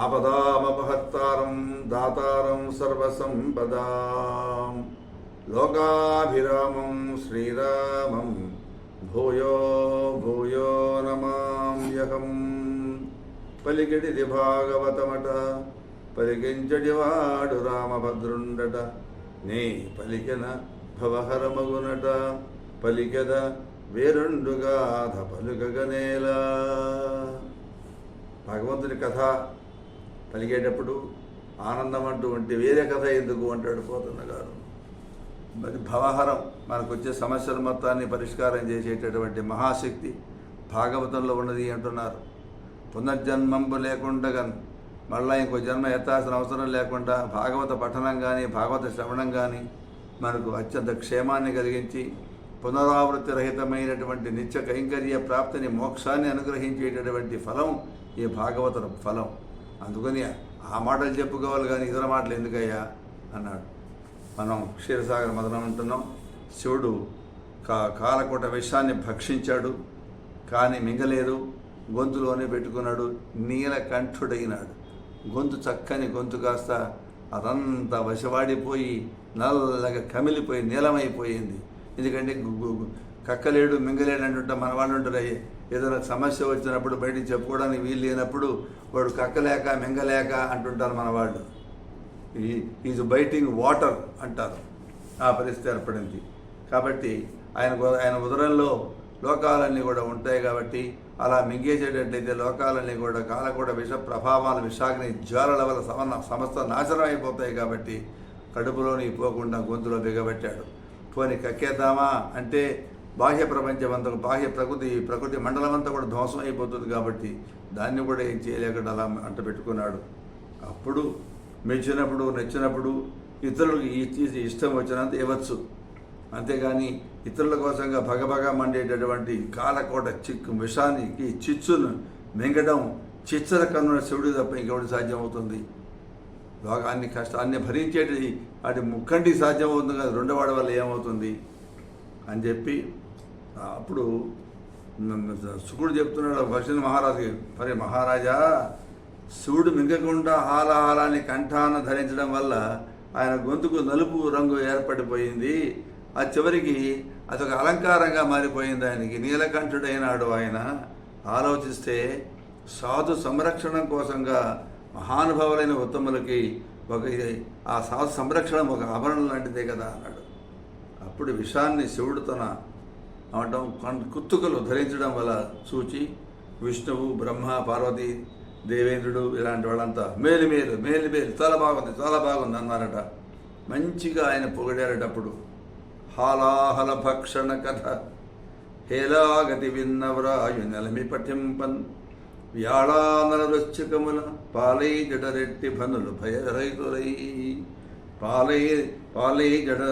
ఆపదామహత్తారం దాతారం సర్వసంపదాం. లోకాభిరామం శ్రీరామం భూయో భూయో నమామ్యహం పలికిడిది భాగవతమట పలికించడివాడు రామభద్రుండట నే పలికిన భవహరమగునట పలికద వేరుండుగాధ పలుకగనేలా. భగవంతుని కథ పలికేటప్పుడు ఆనందం అంటూ ఉంటే వేరే కథ ఎందుకు అంటాడు పోతున్న గారు. మరి భవహరం మనకు వచ్చే సమస్యల మొత్తాన్ని పరిష్కారం చేసేటటువంటి మహాశక్తి భాగవతంలో ఉన్నది అంటున్నారు. పునర్జన్మంబు లేకుండా మళ్ళా ఇంకో జన్మ ఎత్తాల్సిన అవసరం లేకుండా భాగవత పఠనం కానీ భాగవత శ్రవణం కానీ మనకు అత్యంత క్షేమాన్ని కలిగించి పునరావృత్తి రహితమైనటువంటి నిత్య కైంకర్య ప్రాప్తిని మోక్షాన్ని అనుగ్రహించేటటువంటి ఫలం ఈ భాగవత ఫలం. అందుకని ఆ మాటలు చెప్పుకోవాలి కానీ ఇతర మాటలు ఎందుకయ్యా? అన్నాడు. మనం క్షీరసాగర మదనం అంటున్నాం శివుడు కా కాలకోట విషాన్ని భక్షించాడు. కానీ మింగలేదు. గొంతులోనే పెట్టుకున్నాడు. నీలకంఠుడైనాడు. గొంతు చక్కని గొంతు కాస్త అదంతా వశవాడిపోయి నల్లగా కమిలిపోయి నీలమైపోయింది. ఎందుకంటే కక్కలేడు మింగలేడు అంటుంటా మన వాళ్ళు ఉంటారు అయ్యే ఏదైనా సమస్య వచ్చినప్పుడు బయటికి చెప్పుకోవడానికి వీలు లేనప్పుడు వాడు కక్కలేక మింగలేక అంటుంటారు మన వాళ్ళు. ఈజ్ బైటింగ్ వాటర్ అంటారు ఆ పరిస్థితి ఏర్పడింది. కాబట్టి ఆయన ఆయన ఉదరంలో లోకాలన్నీ కూడా ఉంటాయి కాబట్టి అలా మింగేసేటట్టయితే లోకాలన్నీ కూడా కాలకూడ విష ప్రభావాలు విషాగ్ని జ్వాలల వల్ల సమన సమస్త నాశనం అయిపోతాయి కాబట్టి కడుపులోని పోకుండా గొంతులో బిగబెట్టాడు. పోని కక్కేద్దామా అంటే బాహ్య ప్రపంచం అంతా బాహ్య ప్రకృతి ప్రకృతి మండలం అంతా కూడా ధ్వంసం అయిపోతుంది కాబట్టి దాన్ని కూడా ఏం చేయలేకుండా అలా అంట పెట్టుకున్నాడు. అప్పుడు మెచ్చినప్పుడు నచ్చినప్పుడు ఇతరులకు ఈ- ఇష్టం వచ్చినంత ఇవ్వచ్చు. అంతేగాని ఇతరుల కోసంగా భగభగ మండేటటువంటి కాలకోట చిక్కు విషానికి చిచ్చును మింగడం చిచ్చర కన్నుల శివుడు తప్ప ఇంకెవడు సాధ్యమవుతుంది? లోకాన్ని కష్టాన్ని భరించేటి వాటి ముక్కంటి సాధ్యమవుతుంది కదా రెండవాడి వల్ల ఏమవుతుంది? అని చెప్పి అప్పుడు శుకుడు చెప్తున్నాడు భక్ష్య మహారాజుకి మరి మహారాజా శివుడు మింగకుండా హాలాహాలాన్ని కంఠాన ధరించడం వల్ల ఆయన గొంతుకు నలుపు రంగు ఏర్పడిపోయింది. ఆ చివరికి అదొక అలంకారంగా మారిపోయింది ఆయనకి. నీలకంఠుడైనాడు ఆయన. ఆలోచిస్తే సాధు సంరక్షణం కోసంగా మహానుభావులైన ఉత్తములకి ఒక ఆ సాధు సంరక్షణ ఒక ఆభరణం లాంటిదే కదా అన్నాడు. అప్పుడు విషాన్ని శివుడు తన అవటం కుత్తుకలు ధరించడం వల్ల చూచి విష్ణువు బ్రహ్మ పార్వతి దేవేంద్రుడు ఇలాంటి వాళ్ళంతా మేలు మేలు మేలు మేలు చాలా బాగుంది చాలా బాగుంది అన్నారట. మంచిగా ఆయన పొగిడారటప్పుడు హాలాహల భక్షణ కథ. హేలాగతి విన్నవరాయు నెలమి పఠింపన్. వ్యాళానల వృశ్చికముల పాలై జడరెట్టి భనులు భయరహితులై పాలై పాలై జడ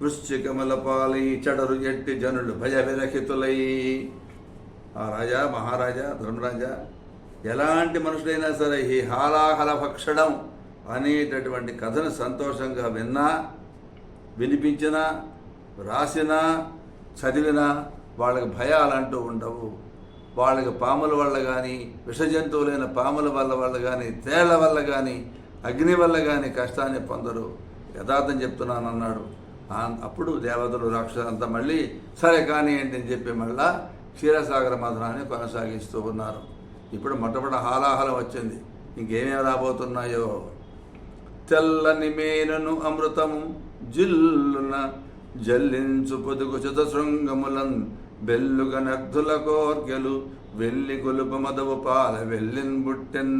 వృశ్చికమల పాలై చెడరు ఎట్టి జనులు భయ విరహితులై ఆ రాజా మహారాజా ధర్మరాజా ఎలాంటి మనుషులైనా సరే ఈ హాలాహల భక్షణం అనేటటువంటి కథను సంతోషంగా విన్నా వినిపించినా రాసినా చదివినా వాళ్ళకి భయాలంటూ ఉండవు. వాళ్ళకి పాముల వల్ల కానీ విషజంతువులైన పాముల వల్ల వల్ల కానీ తేళ్ళ వల్ల కానీ అగ్ని వల్ల కానీ కష్టాన్ని పొందరు. యథార్థం చెప్తున్నాను అన్నాడు అప్పుడు దేవతలు రాక్షసులంతా మళ్ళీ సరే కానీ ఏంటి అని చెప్పి మళ్ళా క్షీరసాగర మధురాన్ని కొనసాగిస్తూ ఉన్నారు. ఇప్పుడు మొట్టమొదటి హాలాహలం వచ్చింది. ఇంకేమేమి రాబోతున్నాయో? తెల్లని మేనను అమృతము జిల్లున జల్లించు పొదుగు శృంగములన్ బెల్లుగ నర్ధుల కోర్కెలు వెల్లి గొలుపు మదవు పాల వెళ్ళిన్ బుట్టెన్.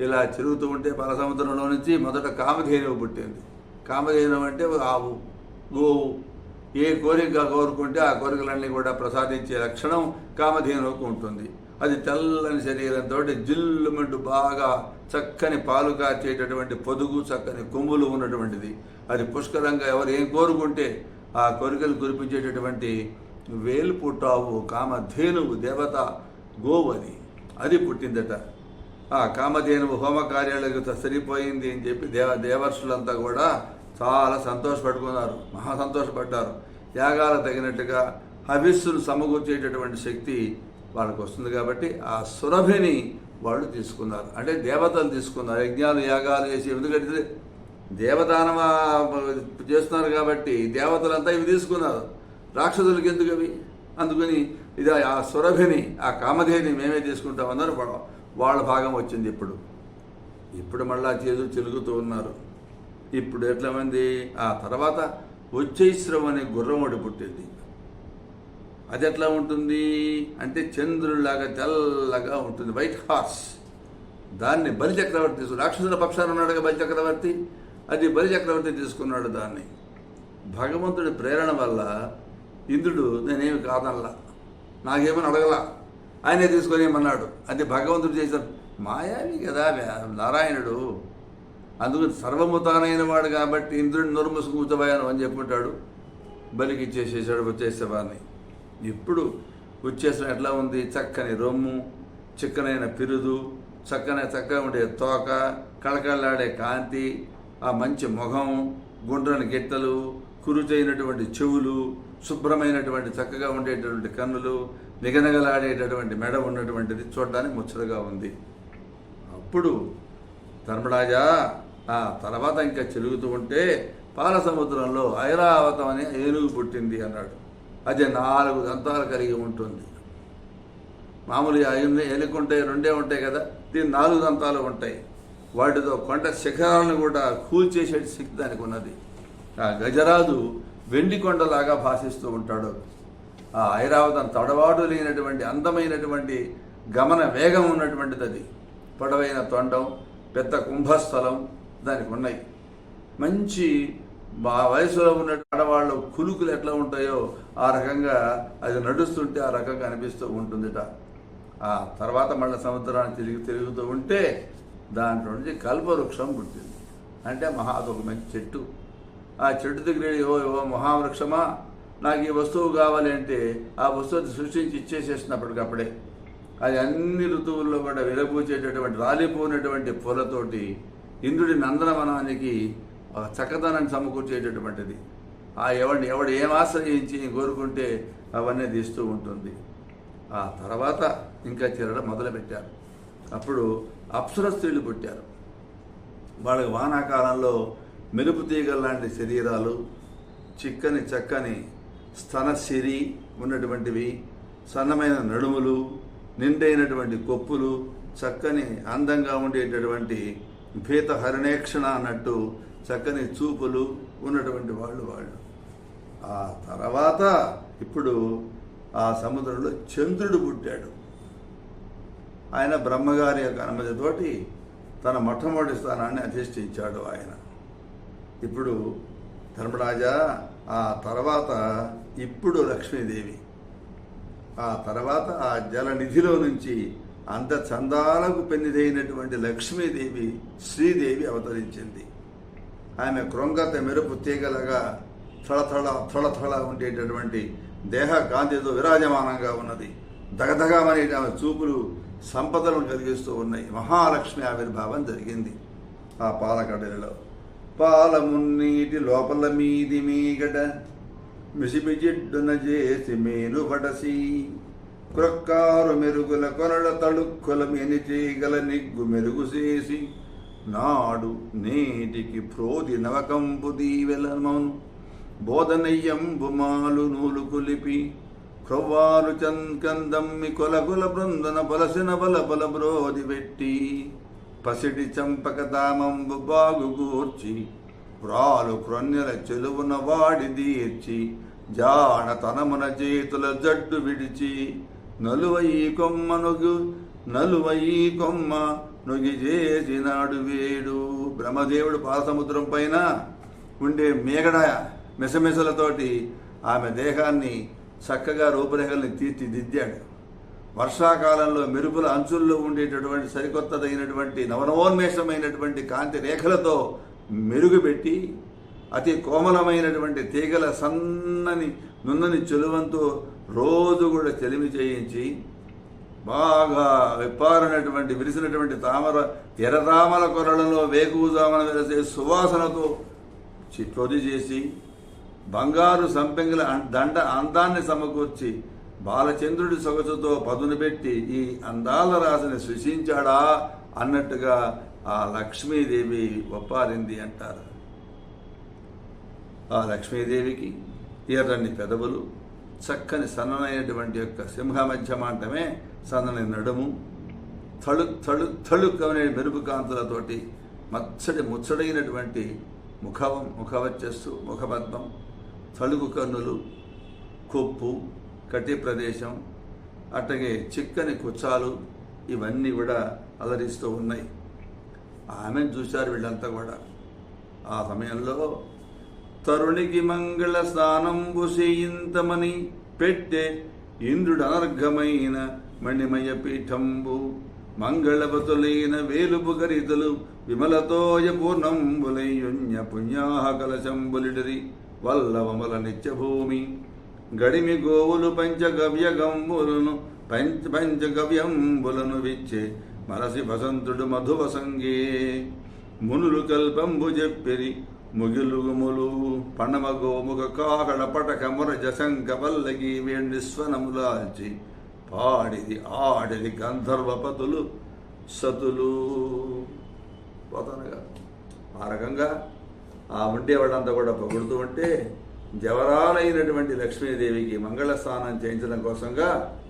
ఇలా చిరుగుతూ ఉంటే పాల సముద్రంలో నుంచి మొదట కామధేనువు పుట్టింది. కామధేనువు అంటే ఆవు గోవు. ఏ కోరిక కోరుకుంటే ఆ కోరికలన్నీ కూడా ప్రసాదించే లక్షణం కామధేనువుకు ఉంటుంది. అది తెల్లని శరీరంతో జిల్లుమంటూ బాగా చక్కని పాలు కాచేటటువంటి పొదుగు చక్కని కొమ్ములు ఉన్నటువంటిది. అది పుష్కలంగా ఎవరు ఏం కోరుకుంటే ఆ కోరికలు కురిపించేటటువంటి వేలు పుట్టావు కామధేనువు దేవత గోవని. అది పుట్టిందట. ఆ కామధేనువు హోమ కార్యాలకు సరిపోయింది అని చెప్పి దేవ దేవర్షులంతా కూడా చాలా సంతోషపడుకున్నారు. మహా సంతోషపడ్డారు. యాగాలకు తగినట్టుగా హవిస్సును సమకూర్చేటటువంటి శక్తి వాళ్ళకు వస్తుంది కాబట్టి ఆ సురభిని వాళ్ళు తీసుకున్నారు. అంటే దేవతలు తీసుకున్నారు. యజ్ఞాలు యాగాలు చేసి ఎందుకంటే దేవదానమ చేస్తున్నారు కాబట్టి దేవతలంతా ఇవి తీసుకున్నారు. రాక్షసులకి ఎందుకు అవి? అందుకని ఇది ఆ సురభిని ఆ కామధేని మేమే తీసుకుంటామన్నారు వాళ్ళ- వాళ్ళ భాగం వచ్చింది ఇప్పుడు. ఇప్పుడు మళ్ళా చేదు చెలుగుతూ ఉన్నారు. ఇప్పుడు ఎట్లా మంది ఆ తర్వాత ఉచ్చైశ్రం అనే గుర్రం ఒకటి పుట్టింది. అది ఎట్లా ఉంటుంది? అంటే చంద్రుడిలాగా తెల్లగా ఉంటుంది. వైట్ హార్స్ దాన్ని బలి చక్రవర్తి రాక్షసుల పక్షాన ఉన్నాడుగా బలి చక్రవర్తి? అది బలి చక్రవర్తి తీసుకున్నాడు దాన్ని. భగవంతుడి ప్రేరణ వల్ల ఇంద్రుడు నేనేమి కాదనలా. నాకేమని అడగలా? ఆయనే తీసుకొని ఏమన్నాడు? అంటే భగవంతుడు చేసిన మాయావి కదా నారాయణుడు. అందుకు సర్వముతానైన వాడు కాబట్టి ఇంద్రుడిని నొరుముసు కూర్చోబోయాను అని చెప్పుకుంటాడు. బలికి ఇచ్చేసేసాడు వచ్చేసేవాడిని ఇప్పుడు వచ్చేసిన ఎట్లా ఉంది? చక్కని రొమ్ము చిక్కనైన పిరుదు చక్కని చక్కగా ఉండే తోక కళకళలాడే కాంతి ఆ మంచి ముఖం గుండ్రని గిట్టలు కురుచైనటువంటి చెవులు శుభ్రమైనటువంటి చక్కగా ఉండేటటువంటి కన్నులు నిగనగలాడేటటువంటి మెడ ఉన్నటువంటిది చూడడానికి ముచ్చటగా ఉంది. అప్పుడు ధర్మరాజా ఆ తర్వాత ఇంకా చెలుగుతూ ఉంటే పాల సముద్రంలో ఐరావతం అనే ఏనుగు పుట్టింది అన్నాడు. అది నాలుగు దంతాలు కలిగి ఉంటుంది. మామూలు ఐదు ఎలుకుంటాయి రెండే ఉంటాయి కదా దీని నాలుగు దంతాలు ఉంటాయి. వాటితో కొండ శిఖరాలను కూడా కూల్చేసే శక్తి దానికి ఉన్నది. ఆ గజరాజు వెండి కొండలాగా భాషిస్తూ ఉంటాడు. ఆ ఐరావతం తడవాడు లేనటువంటి అందమైనటువంటి గమన వేగం ఉన్నటువంటిది అది. పొడవైన తొండం పెద్ద కుంభస్థలం దానికి ఉన్నాయి. మంచి మా వయసులో ఉన్న ఆడవాళ్ళు కులుకులు ఎట్లా ఉంటాయో ఆ రకంగా అది నడుస్తుంటే ఆ రకంగా అనిపిస్తూ ఉంటుందిట. ఆ తర్వాత మళ్ళీ సముద్రాన్ని తిరిగి తిరుగుతూ ఉంటే దాంట్లో నుంచి కల్పవృక్షం పుట్టింది. అంటే మహా అదొక మంచి చెట్టు. ఆ చెట్టు దగ్గర వెళ్ళి, ఓ ఓ మహావృక్షమా? నాకు ఈ వస్తువు కావాలి అంటే ఆ వస్తువుని సృష్టించి ఇచ్చేసేసినప్పటికప్పుడే అది అన్ని ఋతువుల్లో కూడా విరబూచేటటువంటి రాలిపోయినటువంటి పూలతోటి ఇంద్రుడి నందనవనానికి చక్కదనాన్ని సమకూర్చేటటువంటిది. ఆ ఎవడిని ఎవడు ఏం ఆశ్రయించి కోరుకుంటే అవన్నీ తీస్తూ ఉంటుంది. ఆ తర్వాత ఇంకా చిరడ మొదలుపెట్టారు. అప్పుడు అప్సర స్త్రీలు పుట్టారు. వాళ్ళకి వానాకాలంలో మెరుపు తీగల లాంటి శరీరాలు చిక్కని చక్కని స్తనశిరి ఉన్నటువంటివి సన్నమైన నడుములు నిండైనటువంటి కొప్పులు చక్కని అందంగా ఉండేటటువంటి భీత హరిణేక్షణ అన్నట్టు చక్కని చూపులు ఉన్నటువంటి వాళ్ళు వాళ్ళు. ఆ తర్వాత ఇప్పుడు ఆ సముద్రంలో చంద్రుడు పుట్టాడు. ఆయన బ్రహ్మగారి యొక్క అనుమతితోటి తన మొట్టమొదటి స్థానాన్ని అధిష్ఠించాడు ఆయన. ఇప్పుడు ధర్మరాజా ఆ తర్వాత ఇప్పుడు లక్ష్మీదేవి. ఆ తర్వాత ఆ జలనిధిలో నుంచి అంత చందాలకు పెన్నిదైనటువంటి లక్ష్మీదేవి శ్రీదేవి అవతరించింది. ఆమె క్రొంగత మెరుపు తీగలగా థళథళ థళథళ ఉండేటటువంటి దేహ కాంతితో విరాజమానంగా ఉన్నది. దగదగమనే ఆమె చూపులు సంపదలను కలిగిస్తూ ఉన్నాయి. మహాలక్ష్మి ఆవిర్భావం జరిగింది ఆ పాలకడలో పాలమున్నీటి లోపల మీది మీగడ మిసిమిజిడ్డున చేసి మేలు పడసి క్రొక్కారు మెరుగుల కొనల తళుక్కుల మెనిచేగల నిగ్గు మెరుగు చేసి నాడు నేటికి ప్రోది నవకంపు దీవెలమౌను బోధనయ్యంబు మాలు నూలు కులిపి క్రొవ్వారు చంకందమ్మి కొలగుల బృందన పలసిన బల బల బ్రోది పెట్టి పసిడి చంపక దామంబు బాగుగూర్చి ప్రాలు క్రొన్నెల చెలువున వాడి దీర్చి జాన తనమున చేతుల జడ్డు విడిచి నలువయీ కొమ్మ నొగు నలువయీ కొమ్మ నొగి చేసినాడు వేడు. బ్రహ్మదేవుడు పాలసముద్రం పైన ఉండే మేగడ మెసమెసలతోటి ఆమె దేహాన్ని చక్కగా రూపురేఖల్ని తీర్చిదిద్దాడు. వర్షాకాలంలో మెరుపుల అంచుల్లో ఉండేటటువంటి సరికొత్తదైనటువంటి నవనవోన్మేషమైనటువంటి కాంతి రేఖలతో మెరుగుపెట్టి అతి కోమలమైనటువంటి తీగల సన్నని నున్నని చెలువంతో రోజు కూడా చెలిమి చేయించి బాగా విప్పారినటువంటి విరిసినటువంటి తామర ఎర్రతామల కొరలలో వేకువజామన వెలిసే సువాసనతో చి- చేసి బంగారు సంపెంగల దండ అందాన్ని సమకూర్చి బాలచంద్రుడి సొగసుతో పదును పెట్టి ఈ అందాల రాశిని సృశించాడా అన్నట్టుగా ఆ లక్ష్మీదేవి ఒప్పారింది అంటారు. ఆ లక్ష్మీదేవికి ఎర్రని పెదవులు చక్కని సన్ననైనటువంటి యొక్క సింహ మధ్యమాంటమే సన్నని నడుము తళు తళు తళుక్ అనే మెరుపు కాంతులతోటి మచ్చడి ముచ్చడైనటువంటి ముఖవం ముఖవచ్చస్సు ముఖపద్మం తలుగు కన్నులు కొప్పు కటి ప్రదేశం అట్టగే చిక్కని కుచ్చాలు ఇవన్నీ కూడా అలరిస్తూ ఉన్నాయి. ఆమెను చూశారు వీళ్ళంతా కూడా. ఆ సమయంలో తరుణికి మంగళ స్నానంబు చేయింతమని పెట్టే ఇంద్రుడు అనర్ఘమైన మణిమయ పీఠంబు మంగళవతులైన వేలుపు గరితలు విమలతోయ పూర్ణంబులయ్యుణ్య పుణ్యాహ కలశంబులిడరి వల్లవమల నిత్యభూమి. గడిమి గోవులు పంచగవ్యగంబులను పంచ పంచగవ్యంబులను విచ్చే మరసి వసంతుడు మధువసంగే మునులు కల్పంబు చెప్పిరి ముగిలుగుములు పణమ గోముఖ కాకడ పటక మురజ శంక పల్లకి వేణిస్వనములాల్చి పాడిది ఆడిది గంధర్వపతులు సతులు. పోతానగా. ఆ రకంగా ఆ ఉండేవాళ్ళంతా కూడా పొగుడుతూ ఉంటే జవరాలైనటువంటి లక్ష్మీదేవికి మంగళ స్నానం చేయించడం కోసంగా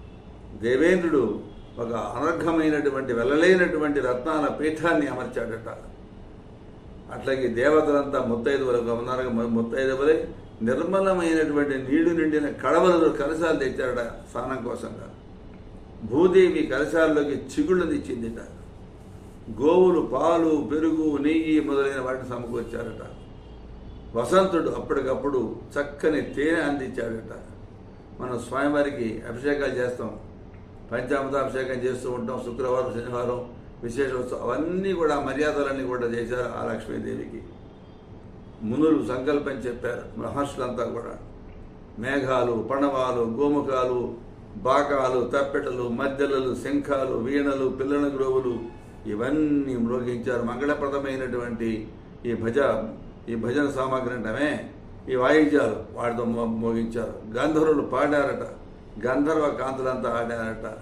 దేవేంద్రుడు ఒక అనర్ఘమైనటువంటి వెళ్ళలేనటువంటి రత్నాల పీఠాన్ని అమర్చాడట. అట్లాగే దేవతలంతా ముత్తైదువులుగా ఉన్నారు ముత్తైదువులే నిర్మలమైనటువంటి నీళ్ళు నిండిన కడవలలో కలశాలు తెచ్చాడట స్నానం కోసంగా. భూదేవి కలశాల్లోకి చిగుళ్ళు తెచ్చిందిట. గోవులు పాలు పెరుగు నెయ్యి మొదలైన వాటిని సమకూర్చారట. వసంతుడు అప్పటికప్పుడు చక్కని తేనె అందించాడట. మనం స్వామివారికి అభిషేకాలు చేస్తాం. పంచామృత అభిషేకం చేస్తూ ఉంటాం శుక్రవారం శనివారం విశేష ఉత్సవం అవన్నీ కూడా మర్యాదలన్నీ కూడా చేశారు ఆ లక్ష్మీదేవికి. మునులు సంకల్పం చెప్పారు మహర్షులంతా కూడా. మేఘాలు పణవాలు గోముఖాలు బాకాలు తప్పెటలు మద్దెలలు శంఖాలు వీణలు పిల్లల గ్రోవులు ఇవన్నీ మ్రోగించారు మంగళప్రదమైనటువంటి ఈ భజ ఈ భజన సామాగ్రి అంటమే? ఈ వాయిద్యాలు వాటితో మో- మోగించారు. గంధర్వులు పాడారట. గంధర్వ కాంతులంతా ఆడారట.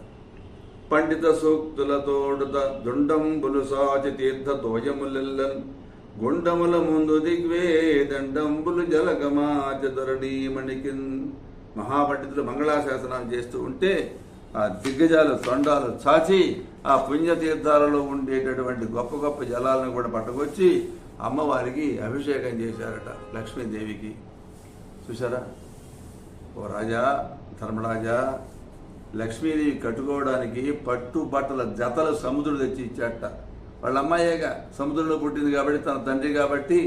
పండిత సూక్తులతోడుత దుండంబులు సాచి తీర్థ తోయములెల్లన్. గుండముల ముందు దిగ్వే దండంబులు జలగమాచ దొరడీమణికిన్ మహాపండితులు మంగళాశాసనాలు చేస్తూ ఉంటే ఆ దిగ్గజాలు తొండాలు చాచి ఆ పుణ్యతీర్థాలలో ఉండేటటువంటి గొప్ప గొప్ప జలాలను కూడా పట్టుకొచ్చి అమ్మవారికి అభిషేకం చేశారట లక్ష్మీదేవికి. చూసారా ఓ రాజా ధర్మరాజా లక్ష్మీదేవి కట్టుకోవడానికి పట్టు బట్టల జతలు సముద్రుడు తెచ్చి ఇచ్చాట వాళ్ళ అమ్మాయేగా సముద్రంలో పుట్టింది కాబట్టి తన తండ్రి కాబట్టి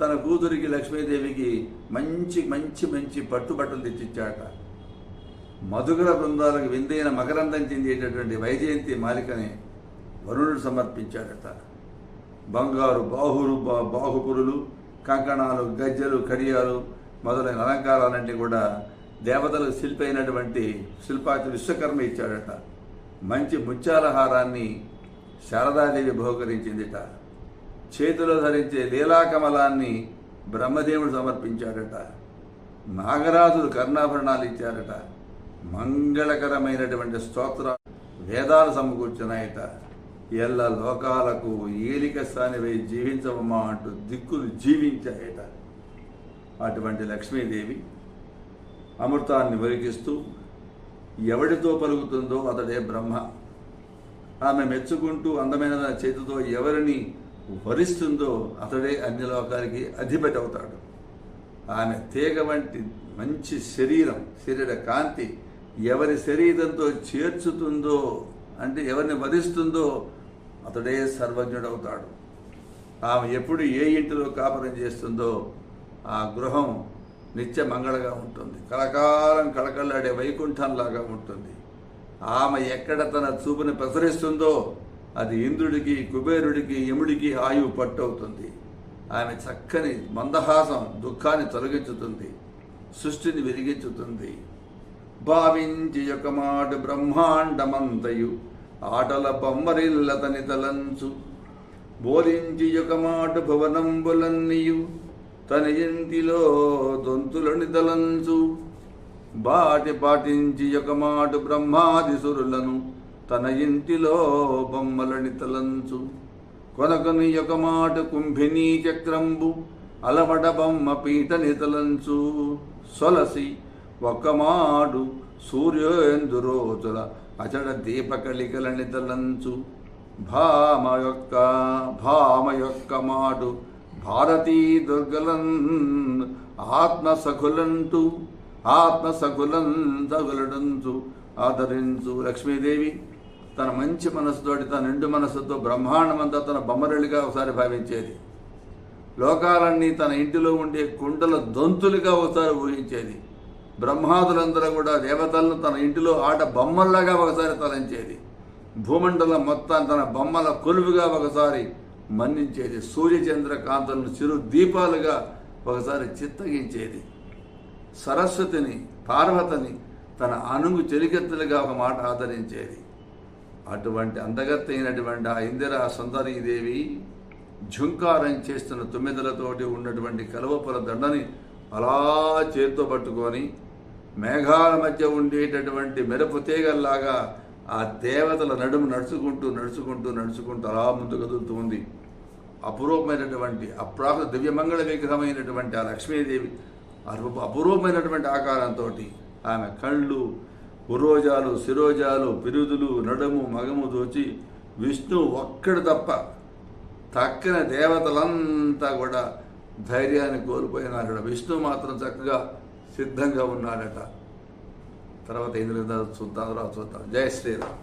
తన కూతురికి లక్ష్మీదేవికి మంచి మంచి మంచి పట్టు బట్టలు తెచ్చిచ్చాట మధుకర బృందాలకు విందైన మకరందం చెందేటటువంటి వైజయంతి మాలికని వరుణుడు సమర్పించాడట బంగారు బాహురు బాహుపురులు కంకణాలు గజ్జలు కడియాలు మొదలైన అలంకారాలన్నీ కూడా దేవతలకు శిల్పి అయినటువంటి శిల్పాతి విశ్వకర్మ ఇచ్చాడట. మంచి ముత్యాల హారాన్ని శారదాదేవి బహుకరించిందిట. చేతిలో ధరించే లీలాకమలాన్ని బ్రహ్మదేవుడు సమర్పించాడట. నాగరాజులు కర్ణాభరణాలు ఇచ్చారట. మంగళకరమైనటువంటి స్తోత్ర వేదాలు సమకూర్చున్నాయట. ఎల్ల లోకాలకు ఏలిక స్థానివై జీవించవమ్మా అంటూ దిక్కులు జీవించాయట అటువంటి లక్ష్మీదేవి అమృతాన్ని ఒలికిస్తూ ఎవడితో పలుకుతుందో అతడే బ్రహ్మ. ఆమె మెచ్చుకుంటూ అందమైన చేతితో ఎవరిని వరిస్తుందో అతడే అన్ని లోకాలకి అధిపతి అవుతాడు. ఆమె తీగ వంటి మంచి శరీరం శరీర కాంతి ఎవరి శరీరంతో చేర్చుతుందో అంటే ఎవరిని వధిస్తుందో అతడే సర్వజ్ఞుడవుతాడు. ఆమె ఎప్పుడు ఏ ఇంటిలో కాపురం చేస్తుందో ఆ గృహం నిత్య మంగళగా ఉంటుంది. కలకాలం కళకళ్ళాడే వైకుంఠంలాగా ఉంటుంది. ఆమె ఎక్కడ తన చూపుని ప్రసరిస్తుందో అది ఇంద్రుడికి కుబేరుడికి యముడికి ఆయువు పట్టవుతుంది. ఆమె చక్కని మందహాసం దుఃఖాన్ని తొలగించుతుంది. సృష్టిని వెలిగించుతుంది. భావించి యొక్క మాట బ్రహ్మాండమంతయు ఆటల బొమ్మరిల్లతని తలంచు బోధించి యొక్క మాట భువనంబులన్నీయు తన ఇంటిలో దొంతులని తలంచు బాటి పాటించి ఒక బ్రహ్మాదిసురులను తన ఇంటిలో బొమ్మలని తలంచు కొనకని ఒక మాట కుంభినీ చక్రంబు అలవడ బొమ్మ పీటని తలంచు సొలసి ఒక్కమాడు మాడు అచడ దీపకళికలని తలంచు భామ యొక్క భామ యొక్క మాటు భారతీ దుర్గలన్ ఆత్మ ఆత్మసఖులం ఆత్మ తగులడంచు ఆదరించు లక్ష్మీదేవి. తన మంచి మనసుతోటి తన నిండు మనసుతో బ్రహ్మాండమంతా తన బొమ్మరళిగా ఒకసారి భావించేది. లోకాలన్నీ తన ఇంటిలో ఉండే కుండల దొంతులుగా ఒకసారి ఊహించేది. బ్రహ్మాదులందరూ కూడా దేవతలను తన ఇంటిలో ఆట బొమ్మల్లాగా ఒకసారి తలంచేది. భూమండలం మొత్తాన్ని తన బొమ్మల కొలువుగా ఒకసారి మన్నించేది. సూర్యచంద్ర కాంతలను చిరు దీపాలుగా ఒకసారి చిత్తగించేది. సరస్వతిని పార్వతిని తన అనుగు చెలికెత్తులుగా ఒక మాట ఆదరించేది. అటువంటి అందగత్తైనటువంటి ఆ ఇందిరా సుందరీదేవి ఝుంకారం చేస్తున్న తొమ్మిదలతోటి ఉన్నటువంటి కలువపుల దండని అలా చేత్తో పట్టుకొని మేఘాల మధ్య ఉండేటటువంటి మెరుపు తీగల్లాగా ఆ దేవతల నడుము నడుచుకుంటూ నడుచుకుంటూ నడుచుకుంటూ అలా ముందు కదులుతూ ఉంది. అపురూపమైనటువంటి అప్రాక దివ్యమంగళ విగ్రహమైనటువంటి ఆ లక్ష్మీదేవి అరు- అపురూపమైనటువంటి ఆకారంతో ఆమె కళ్ళు ఉరోజాలు శిరోజాలు పిరుదులు నడుము మగము దోచి విష్ణు ఒక్కడు తప్ప తక్కిన దేవతలంతా కూడా ధైర్యాన్ని కోల్పోయినారు. విష్ణు మాత్రం చక్కగా సిద్ధంగా ఉన్నాడట తర్వాత ఇంద్ర చూద్దాం రా చూద్దాం జయ శ్రీరామ్.